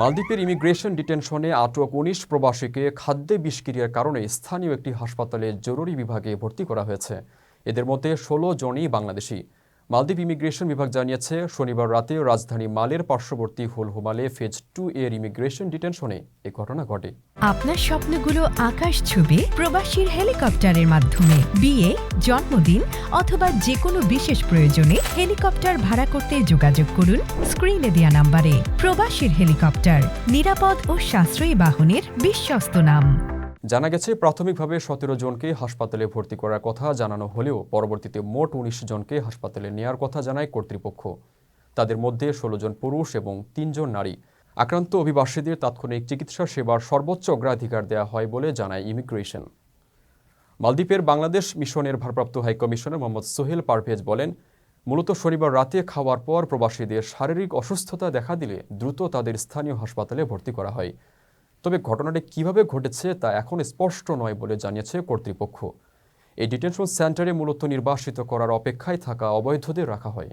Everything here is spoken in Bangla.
মালদ্বীপের ইমিগ্রেশন ডিটেনশনে আটক উনিশ প্রবাসীকে খাদ্যে বিষক্রিয়ার কারণে স্থানীয় একটি হাসপাতালে জরুরি বিভাগে ভর্তি করা হয়েছে। এদের মধ্যে ষোলো জনই বাংলাদেশি। মালদ্বীপ ইমিগ্রেশন বিভাগ জানিয়েছে, শনিবার রাতে রাজধানী মালের পার্শ্ববর্তী হুলহুমালে ফেজ টু এর ইমিগ্রেশন ডিটেনশনে এ ঘটনা ঘটে। আপনার স্বপ্নগুলো আকাশ ছুবে প্রবাসীর হেলিকপ্টারের মাধ্যমে। বিয়ে, জন্মদিন অথবা যে কোনো বিশেষ প্রয়োজনে হেলিকপ্টার ভাড়া করতে যোগাযোগ করুন স্ক্রিনে দেয়া নাম্বারে। প্রবাসীর হেলিকপ্টার, নিরাপদ ও সাশ্রয়ী বাহনের বিশ্বস্ত নাম। জানা গেছে, প্রাথমিকভাবে সতেরো জনকে হাসপাতালে ভর্তি করার কথা জানানো হলেও পরবর্তীতে মোট উনিশ জনকে হাসপাতালে নেয়ার কথা জানায় কর্তৃপক্ষ। তাদের মধ্যে ষোলো জন পুরুষ এবং তিনজন নারী। আক্রান্ত অভিবাসীদের তাৎক্ষণিক চিকিৎসা সেবার সর্বোচ্চ অগ্রাধিকার দেওয়া হয় বলে জানায় ইমিগ্রেশন। মালদ্বীপের বাংলাদেশ মিশনের ভারপ্রাপ্ত হাইকমিশনার মোহাম্মদ সোহেল পারভেজ বলেন, মূলত শনিবার রাতে খাওয়ার পর প্রবাসীদের শারীরিক অসুস্থতা দেখা দিলে দ্রুত তাদের স্থানীয় হাসপাতালে ভর্তি করা হয়। তবে ঘটনাটি কীভাবে ঘটেছে তা এখন স্পষ্ট নয় বলে জানিয়েছে কর্তৃপক্ষ। এই ডিটেনশন সেন্টারে মূলত নির্বাসিত করার অপেক্ষায় থাকা অবৈধদের রাখা হয়।